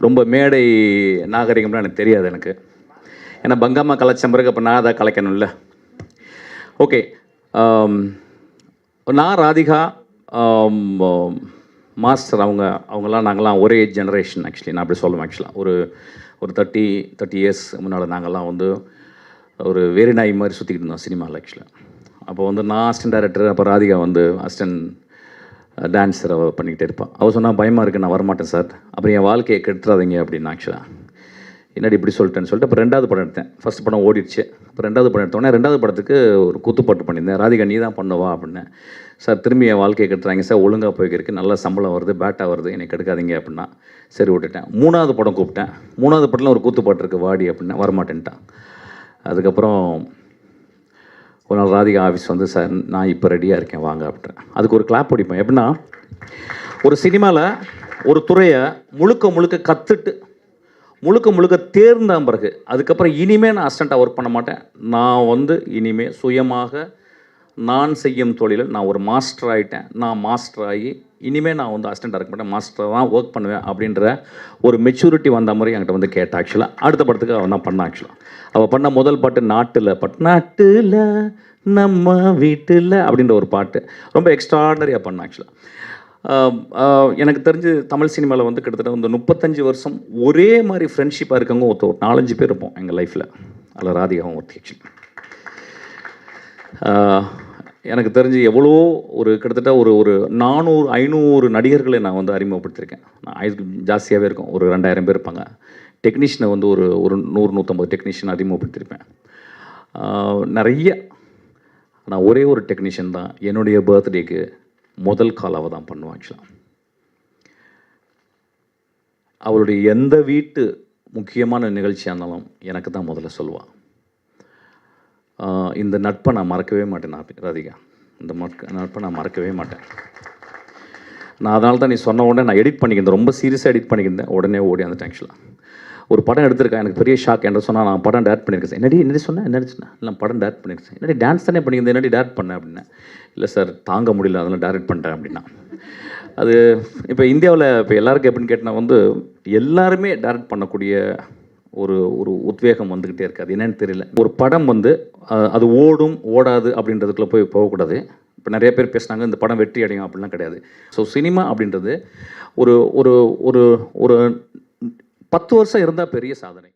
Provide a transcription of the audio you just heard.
ரொம்ப மேடை நாகரிகம்லாம் எனக்கு தெரியாது எனக்கு. ஏன்னா பங்காமா கலைச்ச பிறகு அப்போ நான் தான் கலைக்கணும்ல. ஓகே um, நான் ராதிகா um, um, மாஸ்டர் அவங்க அவங்கெல்லாம் நாங்கள்லாம் ஒரே ஜெனரேஷன் ஆக்சுவலி நான் அப்படி சொல்லுவேன் ஆக்சுவலாக ஒரு ஒரு தேர்ட்டி தேர்ட்டி இயர்ஸ் முன்னால் நாங்கள்லாம் வந்து ஒரு வேறு நாய் மாதிரி சுற்றிக்கிட்டு இருந்தோம் சினிமாவில் ஆக்சுவலாக அப்போ வந்து நான் அசிஸ்டன்ட் டைரக்டர் அப்போ ராதிகா வந்து அசிஸ்டன்ட் டான்ஸர் அவள் பண்ணிக்கிட்டே இருப்பாள் அவள் சொன்னால் பயமாக இருக்குது நான் வரமாட்டேன் சார். அப்புறம் என் வாழ்க்கையை கெடுத்துறாதீங்க அப்படின்னு ஆக்சுவலாக என்னடி இப்படி சொல்லிட்டேன்னு சொல்லிட்டு அப்போ ரெண்டாவது படம் எடுத்தேன். ஃபர்ஸ்ட் படம் ஓடிடுச்சு. அப்போ ரெண்டாவது படம் எடுத்தோடனே ரெண்டாவது படத்துக்கு ஒரு குத்துப்பாட்டு பண்ணியிருந்தேன். ராதிகா நீ தான் பண்ணுவா அப்படின்னேன் சார் திரும்பி என் வாழ்க்கையை கெடுத்துறாங்க சார். ஒழுங்காக போய்க்கிருக்கு நல்ல சம்பளம் வருது பேட்டாக வருது. என்னை கெடுக்காதீங்க அப்படின்னா சரி விட்டுட்டேன். மூணாவது படம் கூப்பிட்டேன். மூணாவது படத்தில் ஒரு குத்துப்பாட்டு இருக்குது வாடி அப்படின்னா. வரமாட்டேன்ட்டான். அதுக்கப்புறம் ஒரு நாள் ராதிகா ஆஃபீஸ் வந்து சார் நான் இப்போ ரெடியாக இருக்கேன். வாங்க அப்படின்றேன் அதுக்கு ஒரு கிளாப் பிடிப்பேன் எப்படின்னா ஒரு சினிமாவில் ஒரு துறையை முழுக்க முழுக்க கற்றுட்டு முழுக்க முழுக்க தேர்ந்த பிறகு அதுக்கப்புறம் இனிமேல் நான் அசிஸ்டண்ட்டாக ஒர்க் பண்ண மாட்டேன். நான் வந்து இனிமேல் சுயமாக நான் செய்யும் தொழிலில் நான் ஒரு மாஸ்டர் ஆகிட்டேன் நான் மாஸ்டர் ஆகி இனிமேல் நான் வந்து அசிஸ்டண்ட்டாக இருக்க மாட்டேன் மாஸ்டர் தான் ஒர்க் பண்ணுவேன் அப்படின்ற ஒரு மெச்சூரிட்டி வந்த மாதிரி என்கிட்ட வந்து கேட்டா ஆக்சுவலாக அடுத்த படத்துக்கு அவன் தான் பண்ணான் ஆக்சுவலாக அவள் பண்ண முதல் பாட்டு நாட்டில் பட் நாட்டில் நம்ம வீட்டில் அப்படின்ற ஒரு பாட்டு. ரொம்ப எக்ஸ்ட்ராடனரியாக பண்ணேன் ஆக்சுவலாக எனக்கு தெரிஞ்சு தமிழ் சினிமாவில் வந்து கிட்டத்தட்ட வந்து முப்பத்தஞ்சு வருஷம் ஒரே மாதிரி ஃப்ரெண்ட்ஷிப்பாக இருக்கவங்க ஒருத்தர் ஒரு நாலஞ்சு பேர் இருப்போம் எங்கள் லைஃப்பில் அதில் ராதிகாவும் ஒருத்தி ஆக்சுவலி எனக்கு தெரிஞ்சு எவ்வளோ ஒரு கிட்டத்தட்ட ஒரு ஒரு நானூறு ஐநூறு நடிகர்களை நான் வந்து அறிமுகப்படுத்தியிருக்கேன். நான் இதுக்கு ஜாஸ்தியாகவே இருக்கும். ஒரு ரெண்டாயிரம் பேர் இருப்பாங்க. டெக்னீஷியனை வந்து ஒரு ஒரு நூறு நூற்றம்பது டெக்னீஷியன் அறிமுகப்படுத்தியிருப்பேன். நிறைய நான் ஒரே ஒரு டெக்னீஷியன் தான். என்னுடைய பர்த்டேக்கு முதல் காலாவை தான் பண்ணுவேன் ஆக்சுவலாக அவளுடைய எந்த வீட்டு முக்கியமான நிகழ்ச்சியாக இருந்தாலும் எனக்கு தான் முதல்ல சொல்லுவாள் இந்த நட்பை நான் மறக்கவே மாட்டேன் நான் ராதிகா. இந்த மட்க நட்பை நான் மறக்கவே மாட்டேன். நான் அதனால தான் நீ சொன்ன உடனே நான் எடிட் பண்ணிக்கிறேன் ரொம்ப சீரியஸாக எடிட் பண்ணிக்கிறேன் உடனே ஓடி அந்த ஆக்சுவலாக ஒரு படம் எடுத்திருக்கேன் எனக்கு பெரிய ஷாக் என்று சொன்னால் நான் படம் டேரக்ட் பண்ணியிருக்கேன். என்னடி என்னடி சொன்னேன் என்னடி சொன்னேன் இல்லை படம் டேரக்ட் பண்ணியிருக்கேன். என்னடி டான்ஸ் தானே பண்ணியிருந்தேன் என்னடி டேரக்ட் பண்ணேன் அப்படின்னா. இல்லை சார் தாங்க முடியல அதெல்லாம் டேரக்ட் பண்ணிட்டேன் அப்படின்னா. அது இப்போ இந்தியாவில் இப்போ எல்லாருக்கும் எப்படின்னு கேட்டால் வந்து எல்லாருமே டேரக்ட் பண்ணக்கூடிய ஒரு ஒரு உத்வேகம் வந்துக்கிட்டே இருக்குது. அது தெரியல. ஒரு படம் வந்து அது ஓடும் ஓடாது அப்படின்றதுக்குள்ளே போய் போகக்கூடாது. இப்போ நிறைய பேர் பேசுனாங்க இந்த படம் வெற்றி அடையும் அப்படிலாம் கிடையாது. ஸோ சினிமா அப்படின்றது ஒரு ஒரு ஒரு ஒரு பத்து வருஷம் இருந்தால் பெரிய சாதனை.